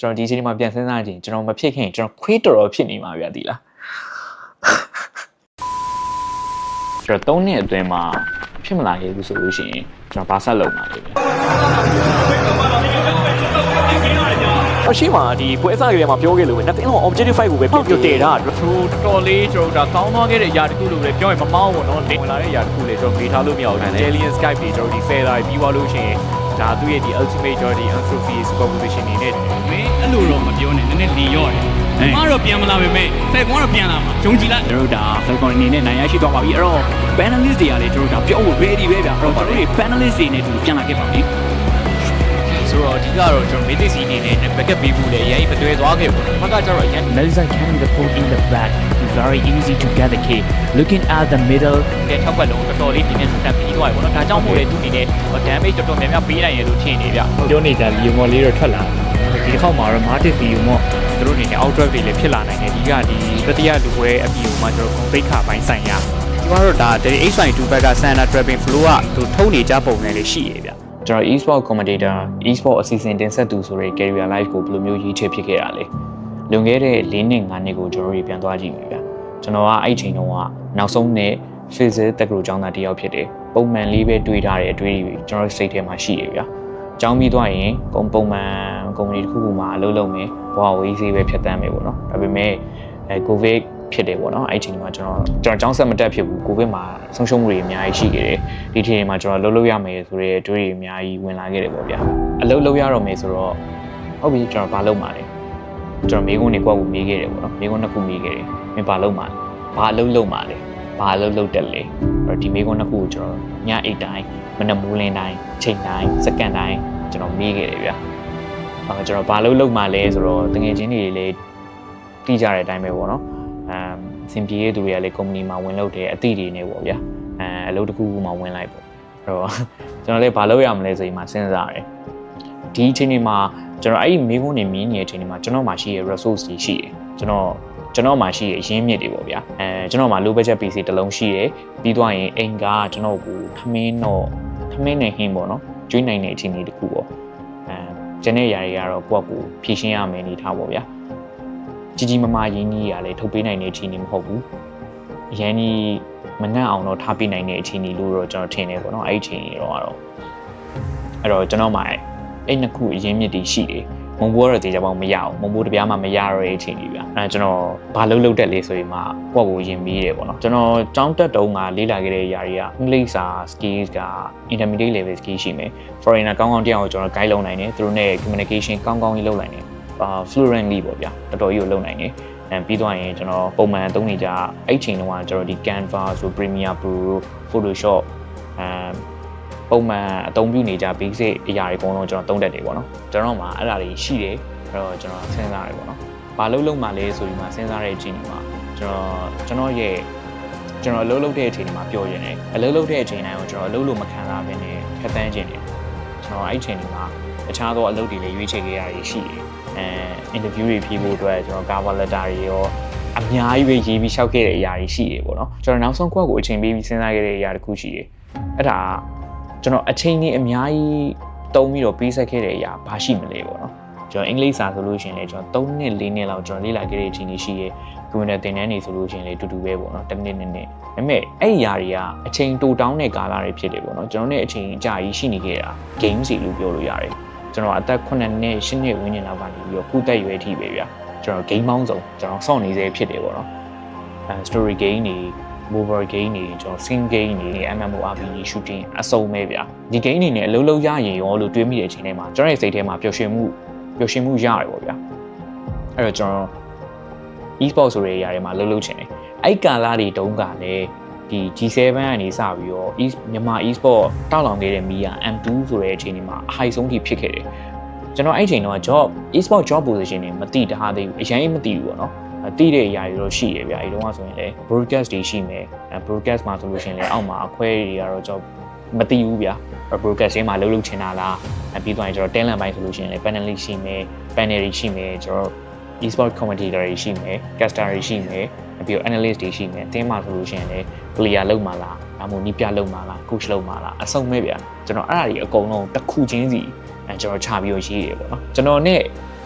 ကျွန်တော်ဒီစီးရီးမှာပြန်စဉ်းစားကြည့်ကျွန်တော်မဖြစ်ခင်ကျွန်တော် creator ဖြစ်နေမှာဗျာဒီလားကျွန်တော်၃နှစ်အတွင်းမှာဖြစ်မလာခဲ့ဘူးဆိုလို့ရှိရင်ကျွန်တော်ဘာဆက်လုပ်မှာလဲ။အရှိမဒီပွဲအစားကြီးထဲမှာပြောခဲ့လို့ပဲ nothing လုံး objectify ကိုပဲပြပြတည်တာသူတော်လေးကျွန်တော်ဒါကောင်းသွားခဲ့တဲ့အရာတစ်ခုလို့ပဲပြောရင်မမောင်းဘူးနော်။ဝင်လာတဲ့အရာတစ်ခုလေကျွန်တော်မေးထားလို့မရဘူး။ Alien Skype တွေကျွန်တော်ဒီ fail လိုက်ပြီးသွားလို့ရှိရင် ဒါသူ့ရဲ့ဒီ ultimate ကျွန်တော်ဒီ Anthropy composition နေနဲ့မင်းအဲ့လိုတော့မပြောနဲ့နည်းနည်းလီရော့တယ်။မတော့ပြန်မလာပဲမဲ့ဖက်ကွန်ကတော့ပြန်လာမှာဂျုံကြည်လိုက်တို့ဒါ Falcon အနေနဲ့နိုင်ရရှိသွားပါပြီအဲ့တော့ panelist တွေကလည်းတို့ဒါပြောဖို့ ready ပဲဗျာအဲ့တော့တို့တွေ panelist တွေနဲ့တူပြန်လာခဲ့ပါပြီ ဆိုတော့အဓိကတော့ကျွန်တော် Matrix အနေနဲ့ backup ပေးဖို့လည်းအရင်မတွဲသွားခဲ့ဘူး။ဘက်ကကျတော့အရင် Melissa carrying the pole in the back. It's very easy to get the key. Looking at the middle, တဲ့ထောက်ပတ်လုံးတော်တော်လေးပြင်းပြင်းထန်ထန်ပြီးသွားပြီပေါ့နော်။ဒါကြောင့်မို့လေသူအနေနဲ့ damage တော်တော်များများပေးနိုင်ရလို့ထင်နေဗျ။ပြောနေကြလီယိုမော်လေးတော့ထွက်လာဒီတစ်ခေါက်မှာတော့မာတစ်ဗီယိုမော်သူတို့အနေနဲ့ out drive တွေလည်းဖြစ်လာနိုင်တယ်ဒီကဒီတတိယလူပွဲအပြင်မှာကျွန်တော်ဂုံသိက္ခာပိုင်းဆိုင်ရာဒီမှာတော့ဒါ H52 ဘက်က Santa Trapping Flow ကသူထုံးနေကြပုံနဲ့လည်းရှိရဗျ ကျွန်တော် e-sport commentator e-sport အစီအစဉ်တင်ဆက်သူဆိုတဲ့ career life ကိုဘယ်လိုမျိုးရေးချဖြစ်ခဲ့တာလဲလွန်ခဲ့တဲ့၄နှစ်၅နှစ်ကိုကျွန်တော်တို့ပြန်သွားကြည့်မယ်ဗျကျွန်တော်ကအဲ့ချိန်တုန်းကနောက်ဆုံးနှစ် physics တက္ကသိုလ်ကျောင်းသားတစ်ယောက်ဖြစ်တယ်ပုံမှန်လေးပဲတွေးထားတဲ့အတွေးတွေကျွန်တော်စိတ်ထဲမှာရှိရဗျကျောင်းပြီးသွားရင်ပုံပုံမှန်ကုမ္ပဏီတစ်ခုခုမှာအလုပ်လုပ်မယ်ဘဝဝေးစေးပဲဖြတ်တန်းမယ်ပေါ့နော်ဒါပေမဲ့အဲ covid ဖြစ်တယ်ပေါ့နော်အဲ့ချိန်မှာကျွန်တော်ကျွန်တော်ကျောင်းဆက်မတက်ဖြစ်ဘူးကိုဗစ်မှာဆုံးရှုံးမှုတွေအများကြီးရှိခဲ့တယ်ဒီချိန်မှာကျွန်တော်လှုပ်လှုပ်ရမယ်ဆိုတဲ့တွေးတွေအများကြီးဝင်လာခဲ့တယ်ပေါ့ဗျာအလုပ်လုပ်ရတော့မယ်ဆိုတော့ဟုတ်ပြီကျွန်တော်ဘာလုပ်မှာလဲကျွန်တော်မိကုန်းတွေကိုယ့်ကိုမေးခဲ့တယ်ပေါ့နော်မိကုန်းနှစ်ခုမေးခဲ့တယ်မင်းဘာလုပ်မှာလဲဘာအလုပ်လုပ်မှာလဲဘာအလုပ်လုပ်တက်လဲအဲ့တော့ဒီမိကုန်းနှစ်ခုကိုကျွန်တော်ညအိတ်တိုင်းမနက်မိုးလင်းတိုင်းချိန်တိုင်းစက္ကန့်တိုင်းကျွန်တော်မေးခဲ့တယ်ဗျာအဲကျွန်တော်ဘာလုပ်လုပ်မှာလဲဆိုတော့တကယ်ချင်းတွေလည်းတိကြတဲ့အတိုင်းပဲပေါ့နော် အမ်စင်ပြေတဲ့သူတွေကလည်းကုမ္ပဏီမှာဝင်လုပ်တယ်အသည့်တွေနေပေါ့ဗျာအဲအလုပ်တစ်ခုခုမှာဝင်လိုက်ပေါ့အဲ့တော့ကျွန်တော်လည်းဘာလုပ်ရမလဲဆိုရင်မှစဉ်းစားရတယ်ဒီအချိန်ဒီမှာကျွန်တော်အဲ့ဒီမိကုန်းနေမြင်းနေတဲ့အချိန်ဒီမှာကျွန်တော်မှာရှိရ resource တွေရှိတယ်ကျွန်တော်ကျွန်တော်မှာရှိရအရင်းမြစ်တွေပေါ့ဗျာအဲကျွန်တော်မှာ low budget PC တစ်လုံးရှိတယ်ပြီးသွားရင်အိမ်ကကျွန်တော်ကိုထမင်းတော့ထမင်းနဲ့ဟင်းပေါ့နော်ကျွေးနိုင်တဲ့အချိန်လေးတစ်ခုပေါ့အဲကျန်တဲ့ຢာတွေကတော့ကိုယ့်ကိုဖြည့်ရှင်းရမယ်နေထားပေါ့ဗျာ ကြီးကြီးမားမားရင်းကြီးရလဲထုတ်ပေးနိုင်တဲ့အချိန်ကြီးမဟုတ်ဘူးအရန်ကြီးမနှံ့အောင်တော့ထားပေးနိုင်တဲ့အချိန်ကြီးလို့တော့ကျွန်တော်ထင်တယ်ပေါ့နော်အဲ့ဒီအချိန်ကြီးတော့ကတော့အဲ့တော့ကျွန်တော်မှအဲ့နှစ်ခုအရင်းမြစ်တွေရှိတယ်မုံဘိုးကတော့တေချာပေါင်းမရအောင်မုံဘိုးတပြားမှမရတော့တဲ့အချိန်ကြီးဗျအဲ့ကျွန်တော်ဘာလို့လုပ်တက်လဲဆိုရင်မှကိုယ့်ကိုယင်ပြီးတယ်ပေါ့နော်ကျွန်တော်ចောင်းတက်တုံးကလေ့လာခဲ့တဲ့ຢာတွေကအင်္ဂလိပ်စာ skills က intermediate level skill ရှိမယ် foreigner ကောင်းကောင်းတရားကိုကျွန်တော် guide လုပ်နိုင်တယ်သူတို့နဲ့ communication ကောင်းကောင်းကြီးလုပ်နိုင်တယ်အာ fluently ပေါ့ဗျာတော်တော်ကြီးကိုလုပ်နိုင်တယ်အဲပြီးသွားရင်ကျွန်တော်ပုံမှန်သုံးနေကြအဲ့ချိန်တုန်းကကျွန်တော်ဒီ Canva ဆို Premiere Pro Photoshop အဲပုံမှန်အသုံးပြုနေကြ basic အရာတွေအကုန်လုံးကျွန်တော်သုံးတတ်တယ်ပေါ့နော်ကျွန်တော်မှအဲ့ဒါတွေရှိတယ်အဲ့တော့ကျွန်တော်စဉ်းစားတယ်ပေါ့နော်ဘာလို့လုံးမှလဲဆိုပြီးမှစဉ်းစားတဲ့အချိန်ဒီမှာကျွန်တော်ကျွန်တော်ရဲ့ကျွန်တော်အလုပ်လုပ်တဲ့အချိန်ဒီမှာပြောရင်လည်းအလုပ်လုပ်တဲ့အချိန်တိုင်းကိုကျွန်တော်အလုပ်လို့မခံစားဘဲနဲ့ဖျက်ဆီးခြင်းတယ်ကျွန်တော်အဲ့ချိန်ဒီမှာ တခြားသောအလုပ်တွေလည်းရွေးချယ်ခဲ့ရတာရှိတယ်အဲ interview တွေဖြေဖို့အတွက်ကျွန်တော် cover letter တွေရောအများကြီးပဲရေးပြီးရှောက်ခဲ့တဲ့အရာတွေရှိတယ်ပေါ့နော်ကျွန်တော်နောက်ဆုံးခွက်ကိုအချိန်ပေးပြီးစဉ်းစားခဲ့တဲ့အရာတစ်ခုရှိတယ်အဲ့ဒါကကျွန်တော်အချိန်ကြီးအများကြီးတုံးပြီးတော့ပေးဆက်ခဲ့တဲ့အရာဘာရှိမလဲပေါ့နော်ကျွန်တော်အင်္ဂလိပ်စာဆိုလို့ရှိရင်လည်းကျွန်တော်3နှစ်4နှစ်လောက်ကျွန်တော်လေ့လာခဲ့တဲ့အချိန်ကြီးရှိရဲ့ကွန်ပျူတာသင်တန်းတွေဆိုလို့ရှိရင်လည်းတူတူပဲပေါ့နော်တစ်နှစ်နှစ်နှစ်ဒါပေမဲ့အဲ့ဒီຢာတွေကအချိန်တိုတောင်းတဲ့ကာလတွေဖြစ်တယ်ပေါ့နော်ကျွန်တော်နဲ့အချိန်အကြာကြီးရှိနေခဲ့တာ game စီလို့ပြောလို့ရတယ် ကျွန်တော်အသက်9နှစ်10နှစ်ဝန်းကျင်လောက်ကနေပြီးတော့ခုတက်ရွယ်ထိပဲဗျာကျွန်တော် game ပေါင်းစုံကျွန်တော်စောင့်နေစေဖြစ်တယ်ပေါ့နော်အဲ story game တွေ mobile game တွေကျွန်တော် sim game တွေ MMORPG shooting အစုံပဲဗျာဒီ game တွေနဲ့အလုံးလုံးရရင်ရောလို့တွေးမိတဲ့အချိန်ထဲမှာကျွန်တော်ရဲ့စိတ်ထဲမှာပျော်ရွှင်မှုပျော်ရွှင်မှုရတယ်ပေါ့ဗျာအဲ့တော့ကျွန်တော် e-sport ဆိုတဲ့အရာတွေမှာလှုပ်လှုပ်ချင်တယ်အဲ့ကာလာတွေတုန်းကလည်း ဒီ G7 ကနေစပြီးတော့ e မြန်မာ e-sport တောက်လောင်ခဲ့တဲ့မီးက M2 ဆိုတဲ့အချိန်ဒီမှာအဟိုက်ဆုံးထိဖြစ်ခဲ့တယ်ကျွန်တော်အဲ့ချိန်တော့ job e-sport job position တွေမတိတဟာသေးဘူးအရင်မတိဘူးပေါ့နော်အတိတဲ့အရာတွေတော့ရှိရဗျာအဲတုန်းကဆိုရင်လည်း broadcast တွေရှိမယ်အဲ broadcast မှာဆိုလို့ရှိရင်လည်းအောက်မှာအခွဲတွေကတော့ job မတိဘူးဗျာ broadcast တွေမှာလှုပ်လှုပ်ချင်တာလားအဲပြီးသွားရင်ကျွန်တော် talent ပိုင်းဆိုလို့ရှိရင်လည်း panelist ရှိမယ် panel တွေရှိမယ်ကျွန်တော် e-sport commentator တွေရှိမယ် caster တွေရှိမယ်ပြီးတော့ analyst တွေရှိမယ်အသင်းမှာဆိုလို့ရှိရင်လည်း player လောက်မှာလားဒါမှမဟုတ်နီးပြလောက်မှာလား coach လောက်မှာလားအစုံပဲဗျာကျွန်တော်အဲ့ဒါတွေအကုန်လုံးတစ်ခုချင်းစီအဲကျွန်တော်ချပြီးတော့ရေးရပေါ့နော်ကျွန်တော်နဲ့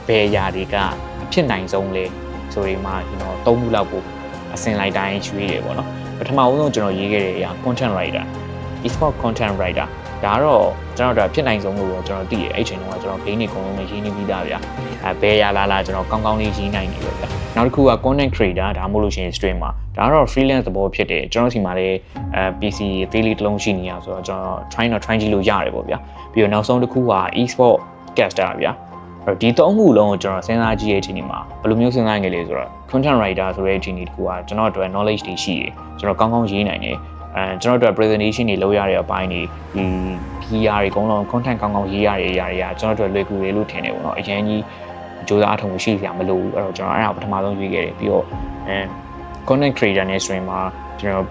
ဘယ်ຢာတွေကအဖြစ်နိုင်ဆုံးလဲဆိုဒီမှာကျွန်တော်သုံးခုလောက်ကိုအစင်လိုက်တိုင်းရွေးတယ်ပေါ့နော်ပထမဦးဆုံးကျွန်တော်ရေးခဲ့တဲ့အရာ content writer e-sport content writer ဒါကတော့ကျွန်တော်တို့ဖြစ်နိုင်ဆုံးလို့တော့ကျွန်တော်သိရအဲ့ချိန်တုန်းကကျွန်တော် game တွေအကုန်လုံးနဲ့ရေးနေပြီးသားဗျာအဲဘယ်ရလာလာကျွန်တော်ကောင်းကောင်းလေးရေးနိုင်နေပဲဗျာနောက်တစ်ခုက content creator ဒါမှမဟုတ်လို့ရှိရင် streamer ဒါကတော့ freelance သဘောဖြစ်တယ်ကျွန်တော်စီမှာလည်းအဲ PC အသေးလေးတစ်လုံးရှိနေရဆိုတော့ကျွန်တော် try တော့ try ကြည့်လို့ရတယ်ပေါ့ဗျာပြီးတော့နောက်ဆုံးတစ်ခုက e-sport caster ဗျာအဲ့တော့ဒီသုံးခုလုံးကိုကျွန်တော်စဉ်းစားကြည့်ရဲ့အချိန်ဒီမှာဘယ်လိုမျိုးစဉ်းစားငယ်လဲဆိုတော့ content writer ဆိုတဲ့အချိန်ဒီတစ်ခုကကျွန်တော်တို့ knowledge တွေရှိတယ်ကျွန်တော်ကောင်းကောင်းရေးနိုင်တယ် အဲကျွန်တော်တို့ presentation တွေလုပ်ရတဲ့အပိုင်းတွေဒီ PR တွေအကုန်လုံး content ကောင်းကောင်းရေးရတဲ့အရာတွေကကျွန်တော်တို့လွယ်ကူတယ်လို့ထင်တယ်ပေါ့နော်အရင်ကြီးကြိုးစားအထောက်အရှိစရာမလိုဘူးအဲ့တော့ကျွန်တော်အဲ့ဒါပထမဆုံးရွေးခဲ့တယ်ပြီးတော့အဲ content creator နဲ့ stream မှာကျွန်တော်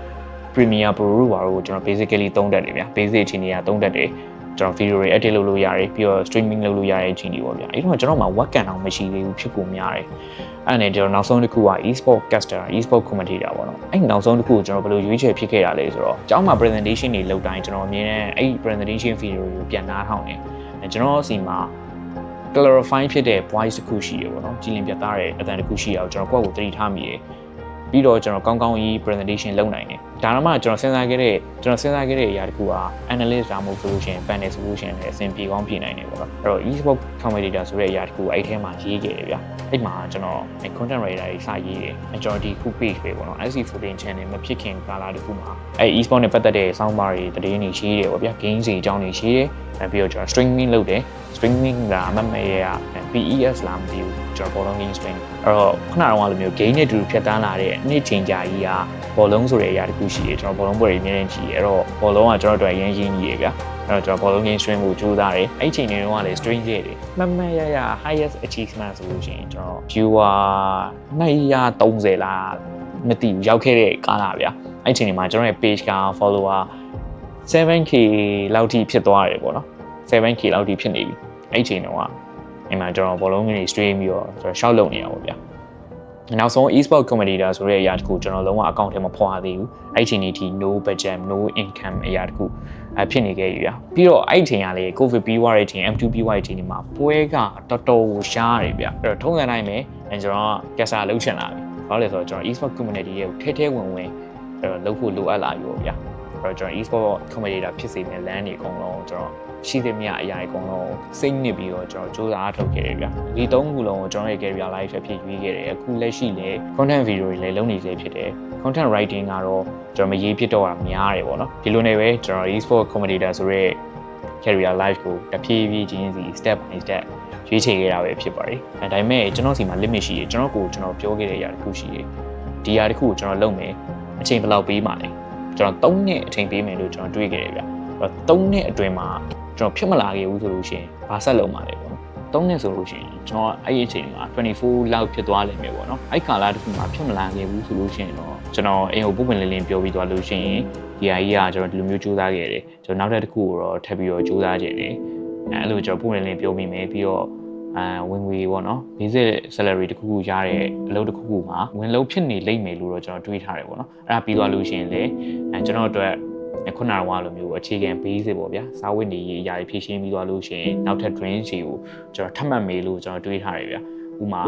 Premiere Pro တို့ဘာလို့ကျွန်တော် basically သုံးတတ်တယ်ဗျာ basic အခြေအနေကသုံးတတ်တယ် ကျွန်တော် video တွေ edit လုပ်လို့ရတယ်ပြီးတော့ streaming လုပ်လို့ရတဲ့အခြေအနေပေါ့ဗျာအဲ့တော့ကျွန်တော်မှာ webcam တော့မရှိသေးဘူးဖြစ်ဖို့များတယ်အဲ့နဲ့ကျွန်တော်နောက်ဆုံးတစ်ခုက e-sport caster e-sport commentator ပေါ့နော်အဲ့နောက်ဆုံးတစ်ခုကိုကျွန်တော်ဘယ်လိုရွေးချယ်ဖြစ်ခဲ့ရလဲဆိုတော့ကျောင်းမှာ presentation တွေလုပ်တိုင်းကျွန်တော်အမြင်နဲ့အဲ့ presentation video တွေကိုပြန်နားထောင်တယ်အဲ့ကျွန်တော်စီမှာ clarify ဖြစ်တဲ့ voice တစ်ခုရှိရပေါ့နော်ကြည်လင်ပြတ်သားတဲ့အသံတစ်ခုရှိရအောင်ကျွန်တော်ကိုယ့်ကိုယ်သတိထားမိရယ်ပြီးတော့ကျွန်တော်ကောင်းကောင်းကြီး presentation လုပ်နိုင်တယ် ဒါတော့မှကျွန်တော်စဉ်းစားခဲ့တဲ့ကျွန်တော်စဉ်းစားခဲ့တဲ့အရာတစ်ခုက analyst ဒါမှမဟုတ် solution panel solution နဲ့အဆင်ပြေကောင်းပြေနိုင်တယ်ပေါ့နော်အဲ့တော့ e-sport commentator ဆိုတဲ့အရာတစ်ခုအဲ့ထဲမှာရေးခဲ့တယ်ဗျာအဲ့မှာကျွန်တော် content writer တွေစရေးတယ်အကျွန်တော်ဒီခု page ပဲပေါ့နော် SC14 channel မဖြစ်ခင်ကာလတစ်ခုမှာအဲ့ e-sport နဲ့ပတ်သက်တဲ့ sound bar တွေတည်င်းတွေရေးတယ်ပေါ့ဗျာ game စီအကြောင်းတွေရေးတယ်အဲ့ပြီးတော့ကျွန်တော် streaming လုပ်တယ် streaming ကအမတ်မဲရ PES လားမသိဘူး ကျွန်တော်ဘောလုံး game stream အဲ့တော့ခုနကတော့လိုမျိုး game နဲ့တူဖြတ်တန်းလာတဲ့နေ့ချိန်ကြာကြီးကဘောလုံးဆိုတဲ့အရာတစ်ခုရှိတယ်ကျွန်တော်ဘောလုံးပွဲတွေအများကြီးကြည့်အဲ့တော့ဘောလုံးကကျွန်တော်တို့အရင်ရင်းကြီးရဗျာအဲ့တော့ကျွန်တော်ဘောလုံး game stream ကိုကြိုးစားတယ်အဲ့ချိန်တွေတုန်းကလည်း stream ခဲ့တယ်မမရရ highest achievement ဆိုလို့ရှိရင်ကျွန်တော် viewer 230လားမသိဘူးရောက်ခဲ့တဲ့ကာလဗျာအဲ့ချိန်တွေမှာကျွန်တော်ရဲ့ page က follower 7k လောက်ထိဖြစ်သွားတယ်ပေါ့နော် 7k လောက်ထိဖြစ်နေပြီအဲ့ချိန်တုန်းက အိမ်မှာကျွန်တော်ဘောလုံးကြီး stream ပြီးတော့ကျွန်တော် shout လုပ်နေရပါဗျာနောက်ဆုံး e-sport commentator ဆိုတဲ့အရာတခုကျွန်တော်လုံးဝ account ထဲမှာဖွာသေးဘူးအဲ့ချိန်ဒီထိ no budget no income အရာတခုအဖြစ်နေခဲ့ပြီဗျာပြီးတော့အဲ့ချိန်ကလေ covid ပြီးသွားတဲ့အချိန် M2 ပြီးသွားတဲ့အချိန်ဒီမှာပွဲကတော်တော်ကိုရှားတယ်ဗျာအဲ့တော့ထုံးစံတိုင်းပဲကျွန်တော်ကကက်ဆာလှုပ်ချင်လာပြီဘာလို့လဲဆိုတော့ကျွန်တော် e-sport community ရဲ့ထဲထဲဝင်ဝင်အဲ့တော့လှုပ်ဖို့လိုအပ်လာပြီပေါ့ဗျာအဲ့ တော့ကျွန်တော် e-sport commentator ဖြစ်စေမယ့် land တွေအကုန်လုံးကျွန်တော်ရှိသမျှအရာတွေအကုန်လုံးစိတ်နစ်ပြီးတော့ကျွန်တော်စူးစမ်းအားထုတ်ခဲ့တယ်ဗျဒီသုံးခုလုံးကိုကျွန်တော်ရဲ့ career life ဖြစ်ဖြစ်ရွေးခဲ့တယ်အခုလက်ရှိလည်း content video တွေလည်းလုပ်နေစေဖြစ်တယ် content writing ကတော့ကျွန်တော်မရေးဖြစ်တော့တာများတယ်ပေါ့နော်ဒီလိုနေပဲကျွန်တော် e-sport commentator ဆိုရဲ career life ကိုတဖြည်းဖြည်းချင်းစီ step by step ရွေးချယ်ခဲ့တာပဲဖြစ်ပါတယ်အဲဒါပေမဲ့ကျွန်တော်စီမှာ limit ရှိတယ်ကျွန်တော်ကိုကျွန်တော်ပြောခဲ့တဲ့အရာတစ်ခုရှိတယ်ဒီအရာတစ်ခုကိုကျွန်တော်လုပ်မယ်အချိန်ဘယ်လောက်ပေးမှလဲ ကျွန်တော်3နှစ်အချိန်ပေးမယ်လို့ကျွန်တော်တွေးခဲ့တယ်ဗျအဲ့တော့3နှစ်အတွင်းမှာကျွန်တော်ဖြစ်မလာခဲ့ဘူးဆိုလို့ရှိရင်ဘာဆက်လုပ်မှာလဲပေါ့နော်3နှစ်ဆိုလို့ရှိရင်ကျွန်တော်အဲ့ဒီအချိန်မှာ24လောက်ဖြစ်သွားလိမ့်မယ်ပေါ့နော်အဲ့ကာလတစ်ခုမှာဖြစ်မလာခဲ့ဘူးဆိုလို့ရှိရင်တော့ကျွန်တော်အိမ်ကိုပုံပွင့်လင်းလင်းပြောပြီးသွားလို့ရှိရင်ဒီအကြီးကကျွန်တော်ဒီလိုမျိုးစူးစမ်းခဲ့တယ်ကျွန်တော်နောက်ထပ်တစ်ခုကိုတော့ထပ်ပြီးတော့စူးစမ်းခြင်းတယ်အဲအဲ့လိုကျွန်တော်ပုံပွင့်လင်းလင်းပြောမိမယ်ပြီးတော့ အဲဝင်ငွေပေါ့နော် basic salary တစ်ခုခုရတဲ့အလုပ်တစ်ခုခုမှာဝင်လုံးဖြစ်နေလိမ့်မယ်လို့တော့ကျွန်တော်တွေးထားတယ်ပေါ့နော်အဲ့ဒါပြီးသွားလို့ရှိရင်လေအဲကျွန်တော်အတွက်ခုနကတော့လိုမျိုးအခြေခံ basic ပေါ့ဗျာစာဝတ်နေရေးအရာတွေဖြည့်ရှင်းပြီးသွားလို့ရှိရင်နောက်ထပ် drain စီကိုကျွန်တော်ထပ်မှတ်မေးလို့ကျွန်တော်တွေးထားတယ်ဗျာဥမာ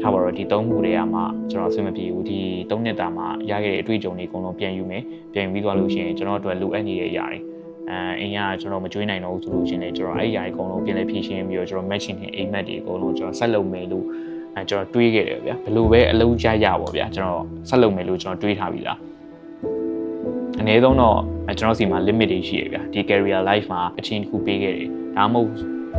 ထားပါတော့ဒီ၃ခုတွေကမှကျွန်တော်အဆင်မပြေဘူးဒီ၃နှစ်တာမှာရခဲ့တဲ့အတွေ့အကြုံတွေအကုန်လုံးပြန်ယူမယ်ပြန်ပြီးသွားလို့ရှိရင်ကျွန်တော်တို့လိုအပ်နေတဲ့အရာတွေ အဲအင်းကကျွန်တော်မကြွေးနိုင်တော့ဘူးဆိုလို့ရှိရင်လည်းကျွန်တော်အဲ့ဒီအရာတွေအကုန်လုံးပြန်လဲဖြည့်ရှင်းပြီးတော့ကျွန်တော် matching နဲ့ aim match တွေအကုန်လုံးကျွန်တော်ဆက်လုပ်မယ်လို့အဲကျွန်တော်တွေးခဲ့တယ်ဗျာဘယ်လိုပဲအလုံးကြရပါဗျာကျွန်တော်ဆက်လုပ်မယ်လို့ကျွန်တော်တွေးထားပြီလားအနည်းဆုံးတော့ကျွန်တော်စီမှာ limit တွေရှိရဗျာဒီ career life မှာအချိန်တစ်ခုပေးခဲ့တယ်ဒါမှမ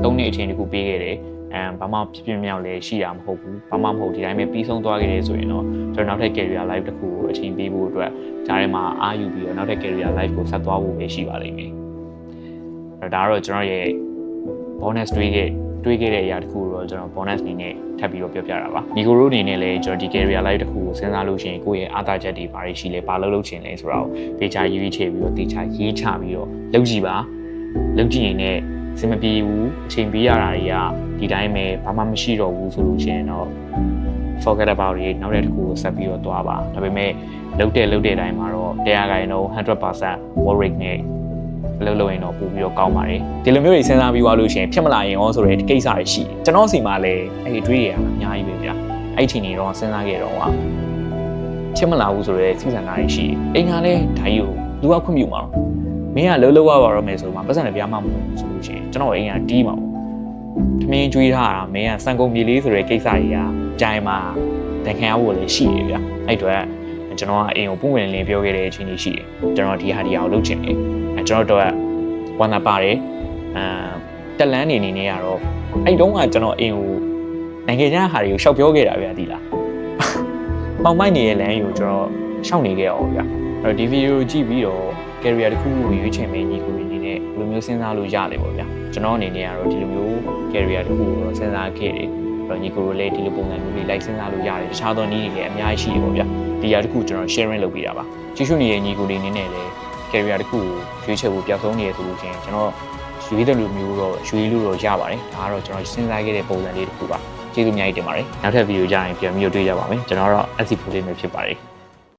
ဟုတ်၃နှစ်အချိန်တစ်ခုပေးခဲ့တယ် အဲဘာမှဖြစ်ဖြစ်မြောက်လည်းရှိတာမဟုတ်ဘူးဘာမှမဟုတ်ဒီတိုင်းပဲပြီးဆုံးသွားခဲ့တယ်ဆိုရင်တော့ကျွန်တော်နောက်ထပ် career life တစ်ခုကိုအချိန်ပေးဖို့အတွက်ဒါထဲမှာအားယူပြီးတော့နောက်ထပ် career life ကိုဆက်သွားဖို့ပဲရှိပါလိမ့်မယ်အဲဒါကတော့ကျွန်တော်ရဲ့ bonus တွေးခဲ့တွေးခဲ့တဲ့အရာတစ်ခုတော့ကျွန်တော် bonus အနေနဲ့ထပ်ပြီးတော့ပြောပြတာပါ။ညီကိုတို့အနေနဲ့လည်းကျွန်တော်ဒီ career life တစ်ခုကိုစဉ်းစားလို့ရှိရင်ကိုယ့်ရဲ့အားသာချက်တွေဘာတွေရှိလဲဘာလုပ်လို့ချင်လဲဆိုတာကိုတေချာရေးချပြီးတော့တေချာရေးချပြီးတော့လုပ်ကြည့်ပါ။လုပ်ကြည့်ရင်လည်း စင်မပြေဘူးအချိန်ပေးရတာတွေကဒီတိုင်းပဲဘာမှမရှိတော့ဘူးဆိုလို့ရှိရင်တော့ forget about it နောက်တဲ့တစ်ခုကိုဆက်ပြီးတော့သွားပါဒါပေမဲ့လုပ်တဲ့လုပ်တဲ့အတိုင်းမှာတော့တရားခိုင်တော့100% work rate နဲ့အလုပ်လုပ်ရင်တော့ပို့ပြီးတော့ကောင်းပါတယ်ဒီလိုမျိုးတွေစဉ်းစားပြီးသွားလို့ရှိရင်ဖြစ်မလာရင်ရောဆိုတဲ့ကိစ္စတွေရှိတယ်ကျွန်တော်စီမှာလည်းအဲ့ဒီအတွေးတွေကအများကြီးပဲဗျအဲ့ဒီချိန်နေတော့စဉ်းစားခဲ့တော့ကဖြစ်မလာဘူးဆိုတဲ့စီစဉ်တာတွေရှိတယ်အိမ်ကလည်းဓာကြီးကိုလူကခွင့်ပြုမှာတော့ မင်းကလှုပ်လှုပ်ရပါတော့မယ်ဆိုမှပတ်စံလည်းပြားမှမဟုတ်ဘူးဆိုလို့ရှိရင်ကျွန်တော်အိမ်ကတီးမှာပေါ့ထမင်းကျွေးထားတာမင်းကစံကုန်မြေလေးဆိုတဲ့ကိစ္စတွေကကြိုင်မှာတန်ခံရဖို့လည်းရှိတယ်ဗျအဲ့အတွက်ကျွန်တော်ကအိမ်ကိုပုံဝင်လင်းပြောခဲ့တဲ့အချိန်ကြီးရှိတယ်ကျွန်တော်ဒီဟာဒီဟာကိုလုပ်ချင်တယ်အဲကျွန်တော်တို့ကဝန်တာပါတယ်အာတက်လန်းနေနေနေရတော့အဲ့တုန်းကကျွန်တော်အိမ်ကိုနိုင်ငံခြားဟာတွေကိုရှောက်ပြောခဲ့တာဗျာဒီလားပေါင်မိုက်နေတဲ့လမ်းကိုကျွန်တော်ရှောက်နေခဲ့အောင်ဗျာအဲ့တော့ဒီဗီဒီယိုကြည့်ပြီးတော့ career တစ်ခုခုကိုရွေးချယ်မယ့်ညီကိုတွေအနေနဲ့ဘယ်လိုမျိုးစဉ်းစားလို့ရတယ်ပေါ့ဗျာကျွန်တော်အနေနဲ့ကတော့ဒီလိုမျိုး career တစ်ခုကိုတော့စဉ်းစားခဲ့တယ်အဲ့တော့ညီကိုတို့လည်းဒီလိုပုံစံမျိုးလေးလိုက်စဉ်းစားလို့ရတယ်တခြားသောနည်းတွေလည်းအများကြီးရှိတယ်ပေါ့ဗျာဒီဟာတစ်ခုကျွန်တော် sharing လုပ်ပေးတာပါကြည့်ရှုနေတဲ့ညီကိုတွေအနေနဲ့လည်း career တစ်ခုကိုရွေးချယ်ဖို့ပြောင်းဆုံးနေရဆိုလို့ရှိရင်ကျွန်တော်ရွေးတဲ့လူမျိုးတော့ရွေးလို့တော့ရပါတယ်ဒါကတော့ကျွန်တော်စဉ်းစားခဲ့တဲ့ပုံစံလေးတစ်ခုပါကျေးဇူးအများကြီးတင်ပါတယ်နောက်ထပ်ဗီဒီယိုကြရင်ပြန်ပြီးတော့တွေ့ကြပါမယ်ကျွန်တော်တော့ SC ဖိုလေးမျိုးဖြစ်ပါတယ်